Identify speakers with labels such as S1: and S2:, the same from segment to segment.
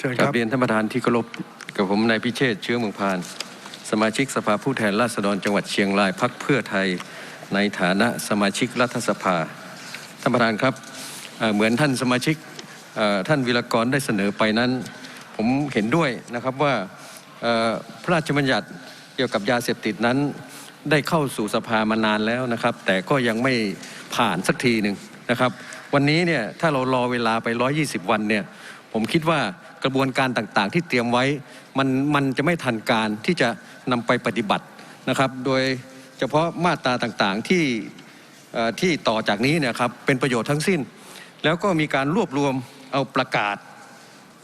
S1: ชิญ
S2: ก
S1: ค
S2: รา
S1: รั
S2: บเรียนท่านประธานที่เคารพกับผมนายพิเชษเชื้อเมืองพาน สมาชิกสภาผู้แทนราษฎรจังหวัดเชียงรายพักเพื่อไทยในฐานะสมาชิกรัฐสภาท่านประธานครับเเหมือนท่านสมาชิกท่านวิรกรได้เสนอไปนั้น ผมเห็นด้วยนะครับว่าพระราชบัญญัติเกี่ยวกับยาเสพติดนั้น ได้เข้าสู่สภามานานแล้วนะครับ แต่ก็ยังไม่ผ่านสักทีหนึ่งนะครับ วันนี้เนี่ยถ้าเรารอเวลาไป 120 วันเนี่ยผมคิดว่า กระบวนการต่างๆ ที่เตรียมไว้มันมันจะไม่ทันการที่จะนำไปปฏิบัตินะครับ โดยเฉพาะมาตราต่างๆที่ที่ต่อจากนี้เนยครับเป็นประโยชน์ทั้งสิ้น แล้วก็มีการรวบรวมเอาประกาศ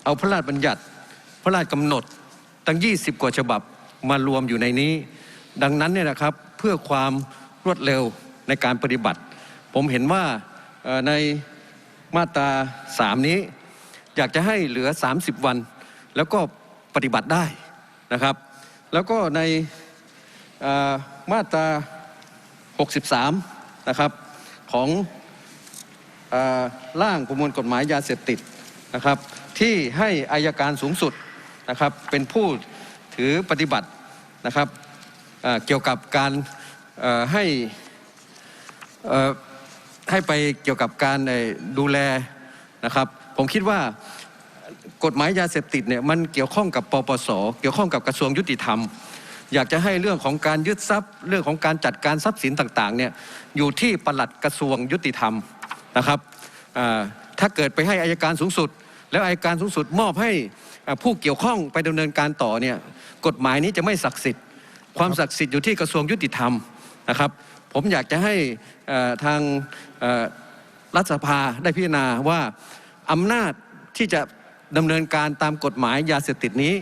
S2: เอาพระราชบัญญัติ พระราชกำหนดตั้ง 20 กว่าฉบับมารวมอยู่ในนี้ ดังนั้นเนี่ยนะครับเพื่อความรวดเร็วในการปฏิบัติ ผมเห็นว่าในมาตรา 3 นี้ อยากจะให้เหลือ 30 วัน แล้วก็ปฏิบัติได้นะครับ แล้วก็ในมาตรา 63 นะครับ ของอ่อร่างประมวลกฎหมายยาเสพติดนะครับ ที่ให้อายการสูงสุดนะครับ เป็นผู้ถือปฏิบัตินะครับเกี่ยวกับการให้ให้ไปเกี่ยวกับการดูแลนะครับ ผมคิดว่ากฎหมายยาเสพติดเนี่ยมันเกี่ยวข้องกับปปส เกี่ยวข้องกับกระทรวงยุติธรรม อยากจะให้เรื่องของการยึดทรัพย์ เรื่องของการจัดการทรัพย์สินต่างๆเนี่ยอยู่ที่ปลัดกระทรวงยุติธรรมนะครับถ้าเกิดไปให้อายการสูงสุด แล้วอายการสูงสุดมอบให้ผู้เกี่ยวข้องไปดำเนินการต่อเนี่ยกฎหมายนี้จะไม่ศักดิ์สิทธิ์ ความศักดิ์สิทธิ์อยู่ที่กระทรวงยุติธรรมนะครับ ผมอยากจะให้ทางรัฐสภาได้พิจารณาว่า อำนาจที่จะดำเนินการตามกฎหมายยาเสพติดนี้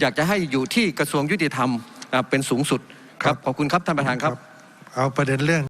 S2: อยากจะให้อยู่ที่กระทรวงยุติธรรมอ่าเป็นสูงสุดครับขอบคุณครับท่านประธานครับ
S1: เอาประเด็นเรื่อง